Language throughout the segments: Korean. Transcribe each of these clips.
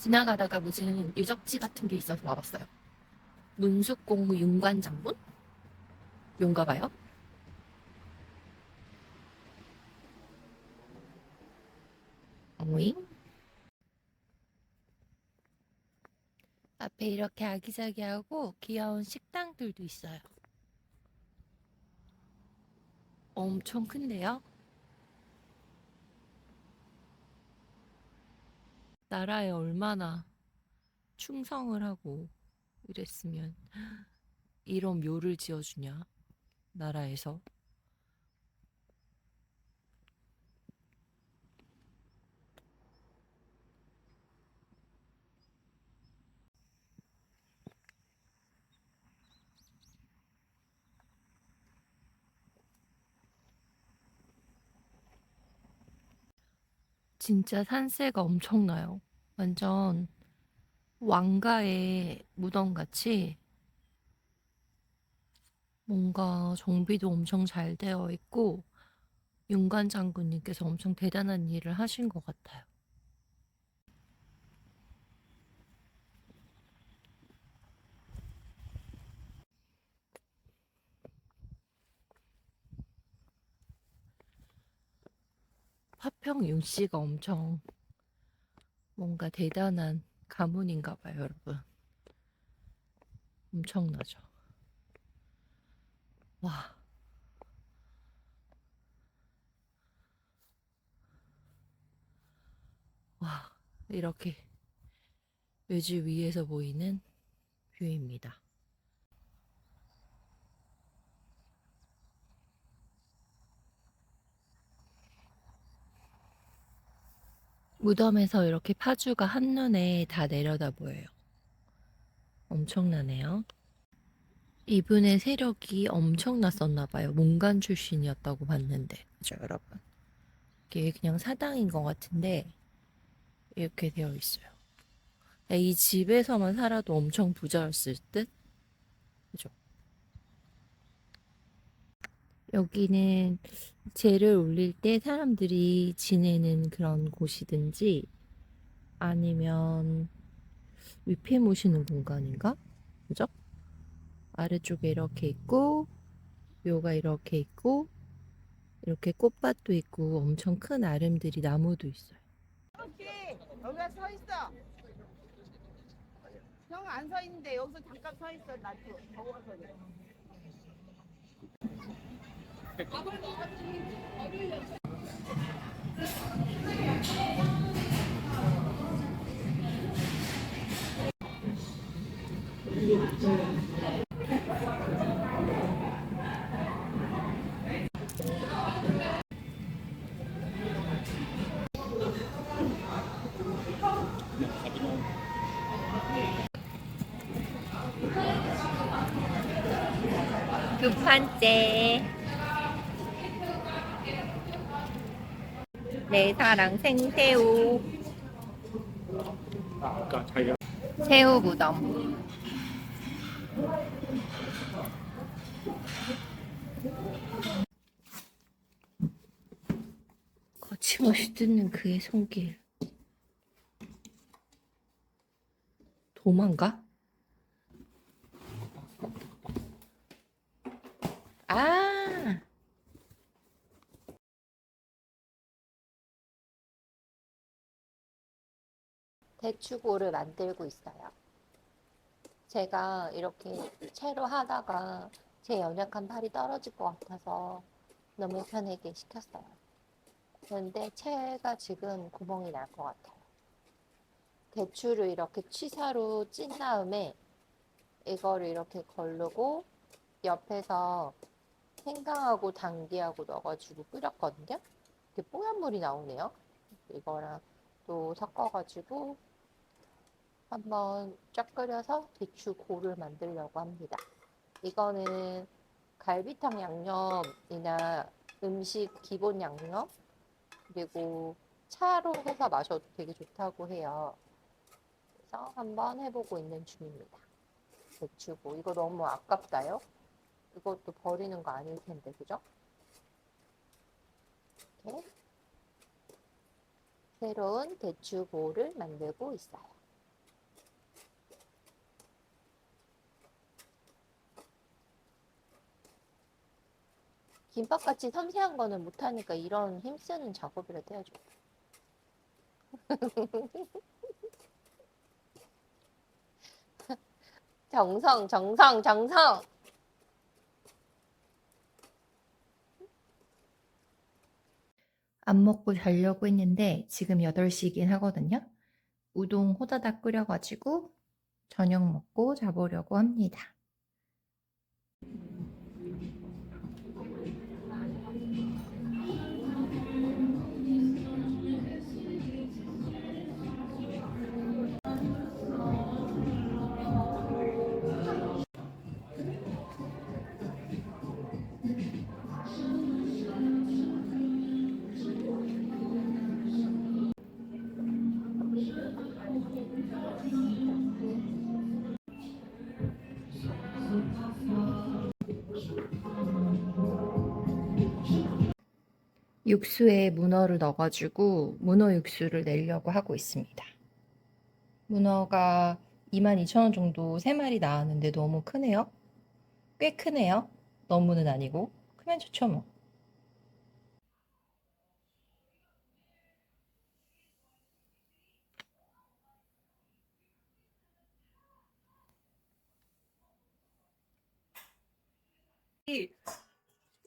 지나가다가 무슨 유적지 같은 게 있어서 와봤어요. 문숙공 윤관 장군? 용가 봐요. 어잉? 앞에 이렇게 아기자기하고 귀여운 식당들도 있어요. 엄청 큰데요? 나라에 얼마나 충성을 하고 이랬으면 이런 묘를 지어주냐, 나라에서. 진짜 산세가 엄청나요. 완전 왕가의 무덤 같이 뭔가 정비도 엄청 잘 되어 있고 윤관 장군님께서 엄청 대단한 일을 하신 것 같아요. 화평 윤 씨가 엄청 뭔가 대단한 가문인가 봐요, 여러분. 엄청나죠. 와. 와, 이렇게 외지 위에서 보이는 뷰입니다. 무덤에서 이렇게 파주가 한눈에 다 내려다 보여요. 엄청나네요. 이분의 세력이 엄청났었나 봐요. 몽간 출신이었다고 봤는데. 그죠, 여러분? 이게 그냥 사당인 것 같은데, 이렇게 되어 있어요. 이 집에서만 살아도 엄청 부자였을 듯? 그죠? 여기는 재를 올릴 때 사람들이 지내는 그런 곳이든지 아니면 위패 모시는 공간인가? 그죠? 아래쪽에 이렇게 있고 묘가 이렇게 있고 이렇게 꽃밭도 있고 엄청 큰 아름들이 나무도 있어요. 오케이 여기 서 있어 형 안 서 있는데 여기서 잠깐 서 있어 나도 더워서 그래 두 번째 내 사랑 생새우. 새우 무덤. 거침없이 뜯는 그의 손길. 도망가? 대추고를 만들고 있어요. 제가 이렇게 채로 하다가 제 연약한 팔이 떨어질 것 같아서 너무 편하게 시켰어요. 그런데 채가 지금 구멍이 날 것 같아요. 대추를 이렇게 취사로 찐 다음에 이거를 이렇게 걸르고 옆에서 생강하고 당귀하고 넣어가지고 끓였거든요. 이렇게 뽀얀 물이 나오네요. 이거랑 또 섞어가지고 한번 쫙 끓여서 대추고를 만들려고 합니다. 이거는 갈비탕 양념이나 음식 기본 양념 그리고 차로 해서 마셔도 되게 좋다고 해요. 그래서 한번 해보고 있는 중입니다. 대추고 이거 너무 아깝다요. 이것도 버리는 거 아닐 텐데 그죠? 이렇게 새로운 대추고를 만들고 있어요. 김밥같이 섬세한 거는 못하니까 이런 힘쓰는 작업이라도 해야죠. 정성, 정성, 정성! 안 먹고 자려고 했는데 지금 8시긴 하거든요. 우동 호다닥 끓여가지고 저녁 먹고 자보려고 합니다. 육수에 문어를 넣어가지고 문어 육수를 내려고 하고 있습니다. 문어가 22,000원 정도 3마리 나왔는데 너무 크네요. 꽤 크네요. 너무는 아니고. 크면 좋죠 뭐.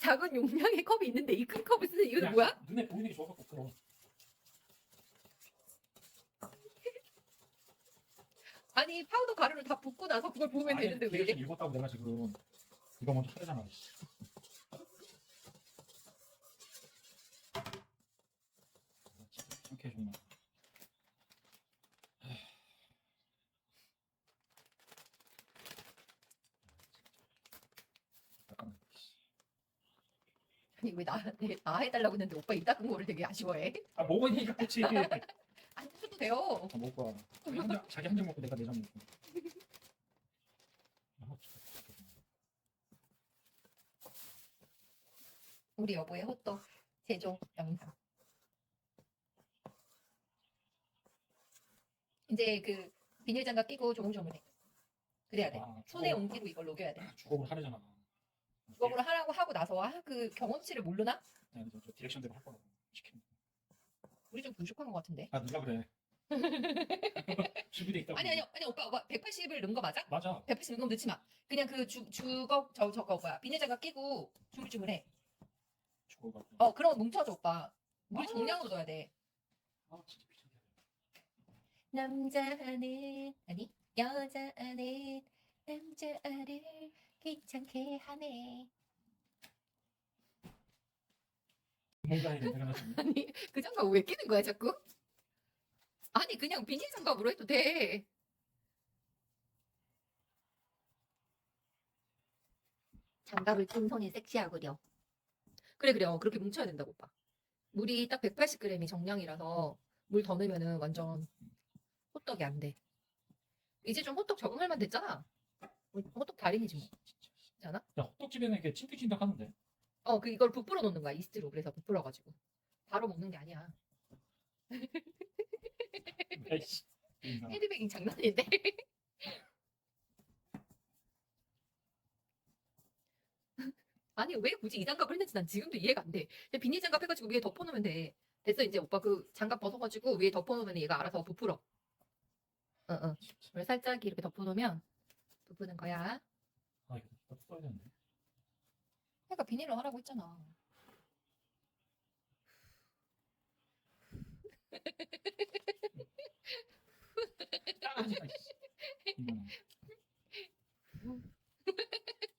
이 작은 용량의 컵이 있는데 이 큰 컵을 쓰는 이유는 뭐야? 눈에 보이는 게 좋아갖고 그럼 아니 파우더 가루를 다 붓고 나서 그걸 부으면 아니, 되는데 왜? 디렉션 읽었다고 내가 지금 이거 먼저 하려잖아 이렇게 정말 잠깐만 아니 왜 나한테 나 해달라고 했는데 오빠 입 닦은 거를 되게 아쉬워해? 아 먹으니까 그치 아안 드셔도 돼요. 먹을 거야 자기 한 잔- 자기 한 잔 먹고 내가 네잔 먹고 아, 진짜. 우리 여보의 호떡 제조 영상. 이제 그 비닐 장갑 끼고 조물조물해. 그래야 돼. 아, 손에 옮기고 이걸 녹여야 돼. 주걱으로 하려잖아 그거를 하라고 하고 나서 아, 그 경험치를 모르나? 네, 저, 저 디렉션대로 할 거라고 시키는 우리 좀 부족한 것 같은데. 아 누가 그래 준비돼 있다고 아니 아니 아니 오빠 오빠 180을 넣은 거 맞아? 맞아 180 넣으면 넣지 마. 그냥 그 주, 주걱 저 저거 뭐야 비닐 장갑 끼고 주물주물해. 주걱하고 어 그럼 뭉쳐져 오빠. 물 정량으로 넣어야 돼. 아 진짜 미쳤네 남자는 아니 여자는 남자를 귀찮게 하네. 아니 그 장갑 왜 끼는 거야 자꾸? 아니 그냥 비닐 장갑으로 해도 돼. 장갑을 낀 손이 섹시하구려. 그래 그래 어, 그렇게 뭉쳐야 된다고 오빠. 물이 딱 180g이 정량이라서 물 더 넣으면은 완전 호떡이 안 돼. 이제 좀 호떡 적응할 만 됐잖아. 호떡 달인이지 뭐. 않아? 야 호떡집에는 이게 찐득찐득 하는데 어, 그 이걸 부풀어 놓는 거야 이스트로. 그래서 부풀어 가지고 바로 먹는 게 아니야. 에이씨 이 사람. 헤드뱅잉 장난 아닌데. 아니 왜 굳이 이 장갑을 했는지 난 지금도 이해가 안 돼. 그냥 비닐 장갑 해가지고 위에 덮어놓으면 돼. 됐어 이제 오빠 그 장갑 벗어가지고 위에 덮어놓으면 얘가 알아서 부풀어. 응응. 그걸 살짝 이렇게 덮어놓으면 부푸는 거야. 아 이거 되는데 그러니까 비닐로 하라고 했잖아.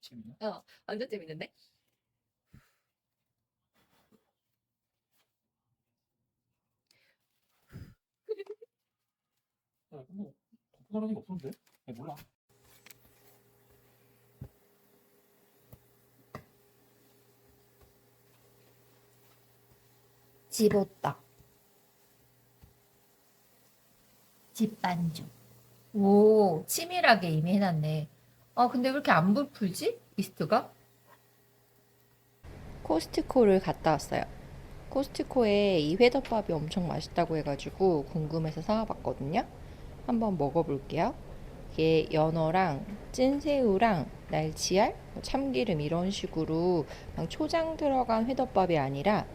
재밌냐? 완전 재밌는데? 야뭐 덮어달라는 얘기 없었는데? 야 몰라 집었다. 집반죽. 오, 치밀하게 이미 해놨네. 아, 근데 왜 이렇게 안 부풀지? 이스트가? 코스트코를 갔다 왔어요. 코스트코에 이 회덮밥이 엄청 맛있다고 해가지고 궁금해서 사와봤거든요. 한번 먹어볼게요. 이게 연어랑 찐새우랑 날치알, 뭐 참기름 이런 식으로 그냥 초장 들어간 회덮밥이 아니라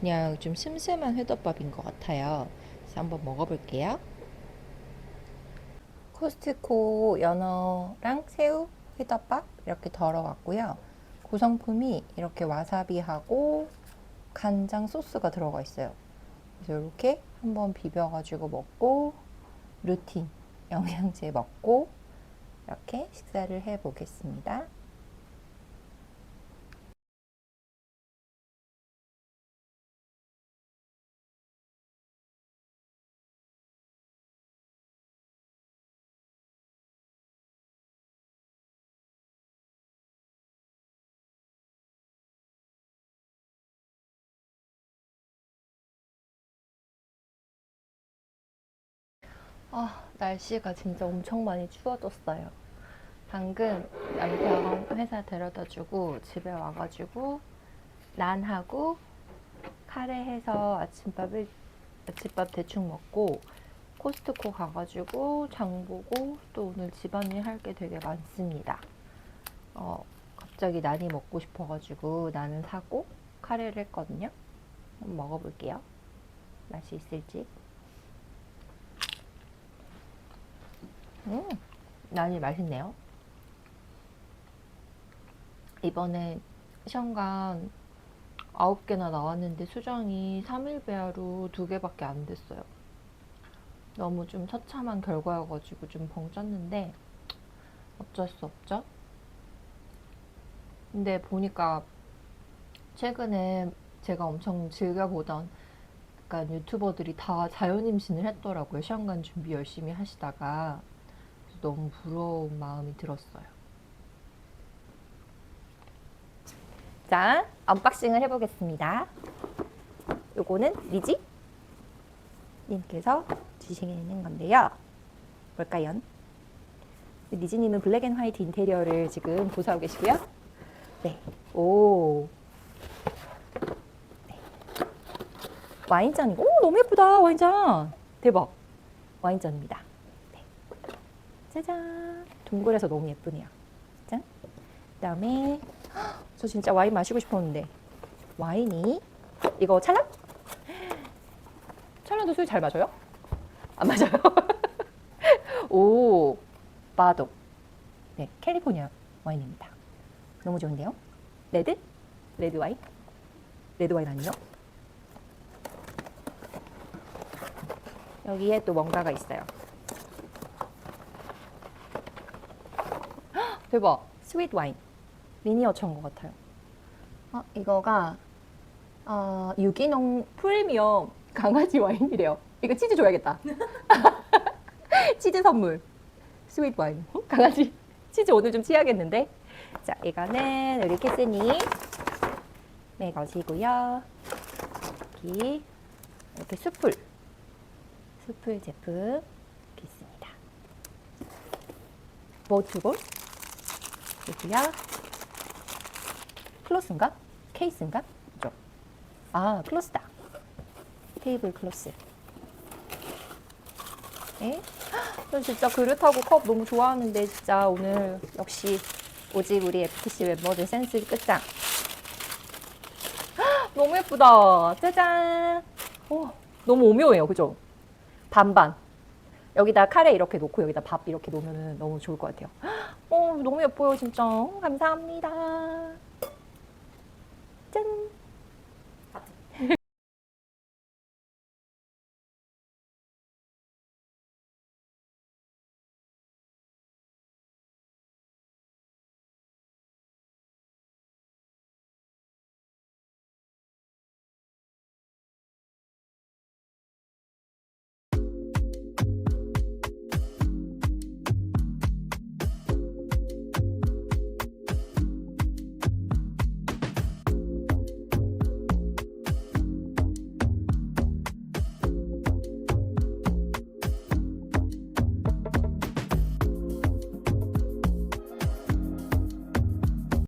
그냥 좀 슴슴한 회덮밥인 것 같아요. 그래서 한번 먹어볼게요. 코스트코 연어랑 새우 회덮밥 이렇게 덜어왔고요. 구성품이 이렇게 와사비하고 간장 소스가 들어가 있어요. 그래서 이렇게 한번 비벼가지고 먹고 루틴 영양제 먹고 이렇게 식사를 해 보겠습니다. 아, 날씨가 진짜 엄청 많이 추워졌어요. 방금 남편 회사 데려다 주고 집에 와가지고 난하고 카레 해서 아침밥을 아침밥 대충 먹고 코스트코 가가지고 장 보고 또 오늘 집안일 할 게 되게 많습니다. 어, 갑자기 난이 먹고 싶어가지고 나는 사고 카레를 했거든요. 한번 먹어볼게요. 맛이 있을지. 음, 난이 맛있네요. 이번에 시험관 9개나 나왔는데 수정이 3일 배하로 2개밖에 안 됐어요. 너무 좀 처참한 결과여가지고 좀 벙 쪘는데 어쩔 수 없죠. 근데 보니까 최근에 제가 엄청 즐겨보던 약간 유튜버들이 다 자연임신을 했더라고요. 시험관 준비 열심히 하시다가 너무 부러운 마음이 들었어요. 자, 언박싱을 해보겠습니다. 요거는 리지 님께서 주시는 건데요. 뭘까요? 리지님은 블랙 앤 화이트 인테리어를 지금 구사하고 계시고요. 네. 오. 네. 와인잔이고, 오, 너무 예쁘다, 와인잔. 대박. 와인잔입니다. 네. 짜잔. 동글해서 너무 예쁘네요. 짠. 그 다음에, 저 진짜 와인 마시고 싶었는데, 와인이, 이거 찰랑? 찰랑도 술 잘 마셔요? 안 마셔요? 오, 바도. 네, 캘리포니아 와인입니다. 너무 좋은데요? 레드? 레드 와인? 레드 와인 아니요? 여기에 또 뭔가가 있어요. 헉, 대박! 스윗 와인. 미니어처인 것 같아요. 어, 이거가 어, 유기농 프리미엄 강아지 와인이래요. 이거 치즈 줘야겠다. 치즈 선물. 스윗 와인. 어? 강아지 치즈 오늘 좀 취하겠는데? 자, 이거는 우리 캐스님 네, 것이고요. 여기 이렇게 수풀. 수풀 제품 이렇게 있습니다. 모트볼 여기야. 클로스인가? 케이스인가? 그죠? 아, 클로스다. 테이블 클로스. 네. 저 진짜 그릇하고 컵 너무 좋아하는데 진짜 오늘 역시 오직 우리 FTC 멤버들 센스 끝장. 너무 예쁘다. 짜잔. 어, 너무 오묘해요. 그죠? 반반. 여기다 카레 이렇게 놓고 여기다 밥 이렇게 놓으면 너무 좋을 것 같아요. 어, 너무 예뻐요, 진짜. 어, 감사합니다. 짠.